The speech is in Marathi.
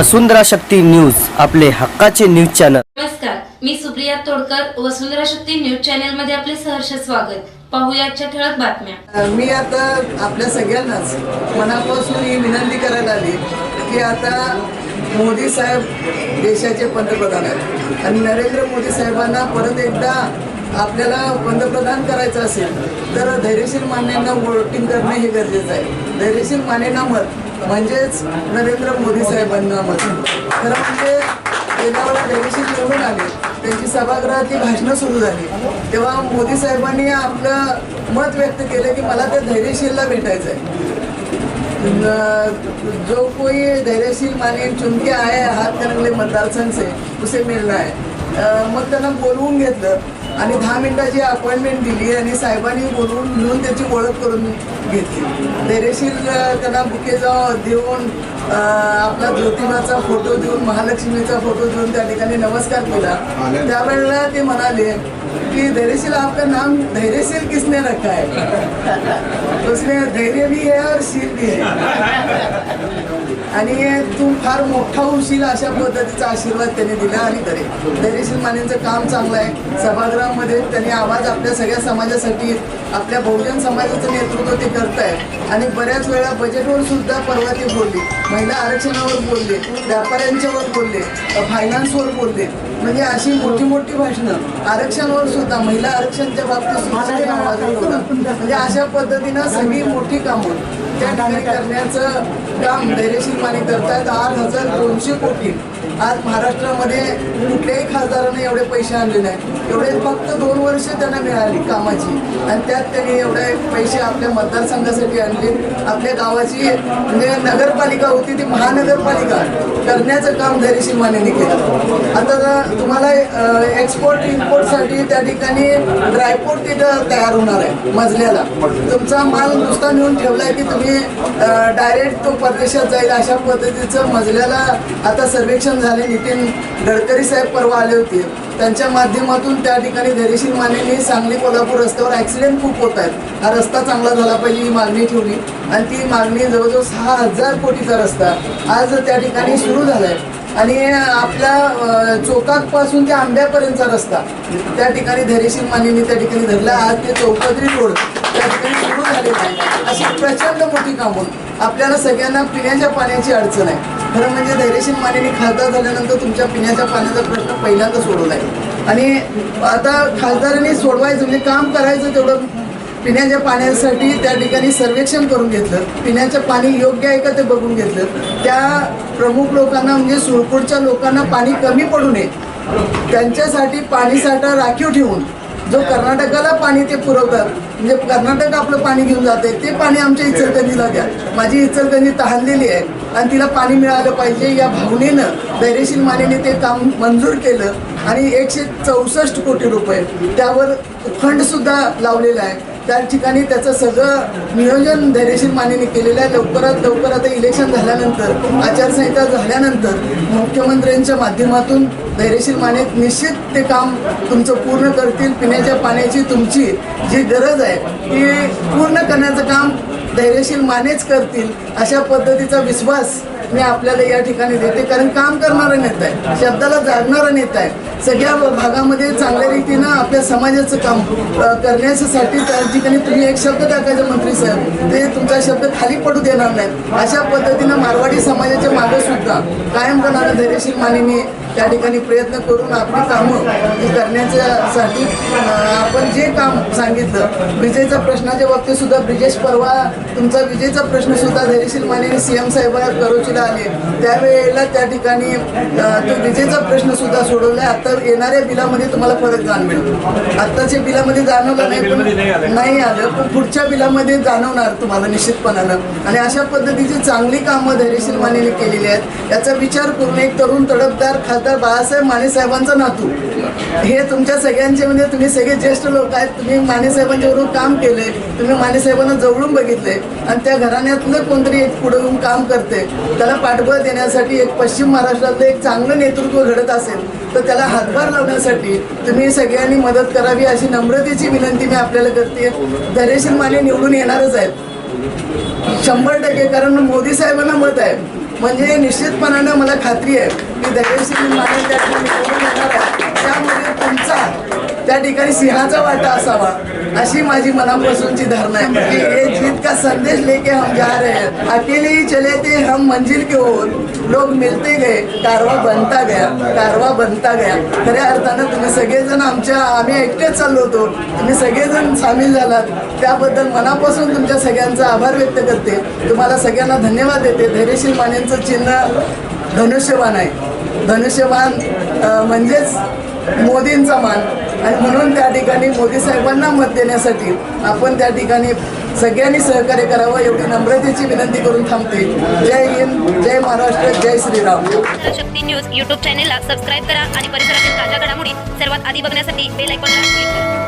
वसुंधरा शक्ती न्यूज आपले हक्काचे न्यूज चॅनल. नमस्कार मी सुप्रिया तोडकर वसुंधरा शक्ती न्यूज चॅनलमध्ये आपले सहर्ष स्वागत. पाहूया आजच्या ठळक बातम्या. मी आता आपल्या सगळ्यांनाच मनापासून ही विनंती करायला आली की आता मोदी साहेब देशाचे पंतप्रधान आहेत. आणि नरेंद्र मोदी साहेबांना परत एकदा आपल्याला पंतप्रधान करायचं असेल तर धैर्यशील मान्यांना वोटिंग करणे हे गरजेचं आहे. धैर्यशील मानेंना मत म्हणजेच नरेंद्र मोदी साहेबांना मत खरं म्हणजे गेल्या वेळा धैर्यशील निवडून आले त्यांची सभागृहातली भाषणं सुरू झाली. तेव्हा मोदी साहेबांनी आपलं मत व्यक्त केलं की मला त्या धैर्यशीलला भेटायचं आहे जो कोई धैर्यशील माने चुनके आए हात करंगले मतदारसंघ से उसे मिलना आहे मग त्यांना बोलवून घेतलं आणि दहा मिनिटाची अपॉइंटमेंट दिली आणि साहेबांनी बोलवून घेऊन त्याची ओळख करून घेतली. धैर्यशील त्यांना बुके देऊन आपला ज्योतिबाचा फोटो देऊन महालक्ष्मीचा फोटो देऊन त्या ठिकाणी नमस्कार केला. त्यावेळेला ते म्हणाले कि धैर्यशील आपका नाम धैर्यशील किसने रखा है? उसने धैर्य भी है और शील भी है. आणि तू फार मोठा होशील अशा पद्धतीचा आशीर्वाद त्यांनी दिला आणि तरी धैर्यशील मानेंचं काम चांगलं आहे. सभागृहामध्ये त्यांनी आवाज आपल्या सगळ्या समाजासाठी आपल्या बहुजन समाजाचं नेतृत्व ते करत आहे आणि बऱ्याच वेळा बजेटवर सुद्धा परवा ते बोलले. महिला आरक्षणावर बोलले व्यापाऱ्यांच्यावर बोलले फायनान्सवर बोलले. म्हणजे अशी मोठी मोठी भाषणं. आरक्षणावर सुद्धा महिला आरक्षणच्या बाबतीत. म्हणजे अशा पद्धतीनं सगळी मोठी कामं त्या ठिकाणी करण्याचं काम धैर्यशील माने करतायत. आठ हजार दोनशे कोटी. आज महाराष्ट्रामध्ये कुठल्याही खासदाराने एवढे पैसे आणले नाही एवढे फक्त दोन वर्ष त्यांना मिळाली कामाची. आणि त्यात त्यांनी एवढे पैसे आपल्या मतदारसंघासाठी आणले. आपल्या गावाची म्हणजे नगरपालिका होती ती महानगरपालिका करण्याचं काम धैर्यशील मानेने केलं. आता तुम्हाला एक्सपोर्ट इम्पोर्टसाठी त्या ठिकाणी ड्रायपोर्ट तिथं तयार होणार आहे मजल्याला. तुमचा माल नुसता नेऊन ठेवलाय की तुम्ही डायरेक्ट तो परदेशात जाईल अशा पद्धतीचं मजल्याला आता सर्वेक्षण झाले. नितीन गडकरी साहेब परवा आले होते. त्यांच्या माध्यमातून त्या ठिकाणी धैर्यशील मानेने सांगली कोल्हापूर रस्त्यावर ॲक्सिडेंट खूप होत आहेत. हा रस्ता चांगला झाला पाहिजे ही मागणी ठेवली. आणि ती मागणी जवळजवळ सहा हजार कोटीचा रस्ता आज त्या ठिकाणी सुरू झाला आहे आणि आपल्या चौकापासून ते आंब्यापर्यंतचा रस्ता त्या ठिकाणी धैर्यशील मानेने त्या ठिकाणी धरला. आज ते चौपदरी रोड त्या ठिकाणी सुरू झालेला आहे. अशी प्रचंड मोठी कामं. आपल्याला सगळ्यांना पिण्याच्या पाण्याची अडचण आहे. खरं म्हणजे धैर्यशील मानेने खासदार झाल्यानंतर तुमच्या पिण्याच्या पाण्याचा प्रश्न पहिल्यांदा सोडवला आहे. आणि आता खासदारांनी सोडवायचं म्हणजे काम करायचं तेवढं पिण्याच्या पाण्यासाठी त्या ठिकाणी सर्वेक्षण करून घेतलं. पिण्याचं पाणी योग्य आहे का ते बघून घेतलं. त्या प्रमुख लोकांना म्हणजे सुळकोटच्या लोकांना पाणी कमी पडू नये. त्यांच्यासाठी पाणीसाठा राखीव ठेवून जो कर्नाटकाला पाणी ते पुरवतात म्हणजे कर्नाटक आपलं पाणी घेऊन जाते ते पाणी आमच्या इचलकरंजीला द्या. माझी इचलकरंजी तहानलेली आहे आणि तिला पाणी मिळालं पाहिजे या भावनेनं धैर्यशील मानेने ते काम मंजूर केलं आणि एकशे चौसष्ट कोटी रुपये त्यावर फंडसुद्धा लावलेला आहे. त्या ठिकाणी त्याचं सगळं नियोजन धैर्यशील मानेने केलेलं आहे. लवकरात लवकर आता इलेक्शन झाल्यानंतर आचारसंहिता झाल्यानंतर मुख्यमंत्र्यांच्या माध्यमातून धैर्यशील माने निश्चित ते काम तुमचं पूर्ण करतील. पिण्याच्या पाण्याची तुमची जी गरज आहे ती पूर्ण करण्याचं काम धैर्यशील मानेच करतील. अशा पद्धतीचा विश्वास मी आपल्याला या ठिकाणी देते. कारण काम करणारा नेता आहे. शब्दाला जागणारा नेता आहे. सगळ्या भागामध्ये चांगल्या रीतीनं आपल्या समाजाचं काम करण्यासाठी त्या ठिकाणी तुम्ही एक शब्द टाकायचं मंत्री साहेब. ते तुमचा शब्द खाली पडू देणार नाहीत. अशा पद्धतीनं मारवाडी समाजाच्या मागे सुद्धा कायम करणारा धैर्यशील मानेने त्या ठिकाणी प्रयत्न करून आपली कामं करण्याच्यासाठी आपण जे काम सांगितलं विजेचा प्रश्नाच्या बाबतीत सुद्धा ब्रिजेश परवा तुमचा विजेचा प्रश्न सुद्धा धैर्यशील मानेने सीएम साहेबांना करोचिला आले त्यावेळेला त्या ठिकाणी तो विजेचा प्रश्न सुद्धा सोडवलाय आता येणाऱ्या बिलामध्ये तुम्हाला फरक जाणवेल. आत्ताच्या बिलामध्ये जाणवलं नाही पण नाही आलं. पण पुढच्या बिलामध्ये जाणवणार तुम्हाला निश्चितपणानं. आणि अशा पद्धतीची चांगली कामं धैर्यशील मानेने केलेली आहेत. याचा विचार करून एक तरुण तडफदार खासदार बाळासाहेब माने साहेबांचा नातू. हे तुमच्या सगळ्यांचे म्हणजे तुम्ही सगळे ज्येष्ठ लोक आहेत. तुम्ही माने साहेबांच्या बरोबर काम केलंय. तुम्ही माने साहेबांना जवळून बघितलंय. आणि त्या घराण्यातलं कोणतरी एक पुढे येऊन काम करते त्याला पाठबळ देण्यासाठी एक पश्चिम महाराष्ट्रातलं एक चांगलं नेतृत्व घडत असेल तर त्याला हातभार लावण्यासाठी तुम्ही सगळ्यांनी मदत करावी अशी नम्रतेची विनंती मी आपल्याला करते. धैर्यशील माने निवडून येणारच आहेत. शंभर टक्के कारण मोदी साहेबांना मत आहे. म्हणजे निश्चितपणानं मला खात्री आहे की धैर्यशील माने त्या ठिकाणी निवडून येणार आहे त्यामध्ये तुमचा त्या ठिकाणी सिंहाचा वाटा असावा अशी माझी मनापासूनची धारणा आहे. की हे जीत का संदेश लेके हम जा रहे हैं अकेले ही चले थे हम मंजिल के ओर. लोग मिलते गए कारवा बनता गया कारवा बनता गया. खऱ्या अर्थानं तुम्ही सगळेजण आमच्या आम्ही एकटेच चाललो होतो. तुम्ही सगळेजण सामील झालात. त्याबद्दल मनापासून तुमच्या सगळ्यांचा आभार व्यक्त करते. तुम्हाला सगळ्यांना धन्यवाद देते. धैर्यशील मानेंचं चिन्ह धनुष्यबाण आहे. धनुष्यबाण म्हणजेच मोदींचा मान. आणि म्हणून त्या ठिकाणी मोदी साहेबांना मत देण्यासाठी आपण त्या ठिकाणी सगळ्यांनी सहकार्य करावं एवढी नम्रतेची विनंती करून थांबते. जय हिंद जय महाराष्ट्र जय श्रीराम. शक्ती न्यूज यूट्यूब चॅनेलला सबस्क्राईब करा आणि परिसरातील ताज्या घडामोडी सर्वात आधी बघण्यासाठी बेल आयकॉनला क्लिक करा.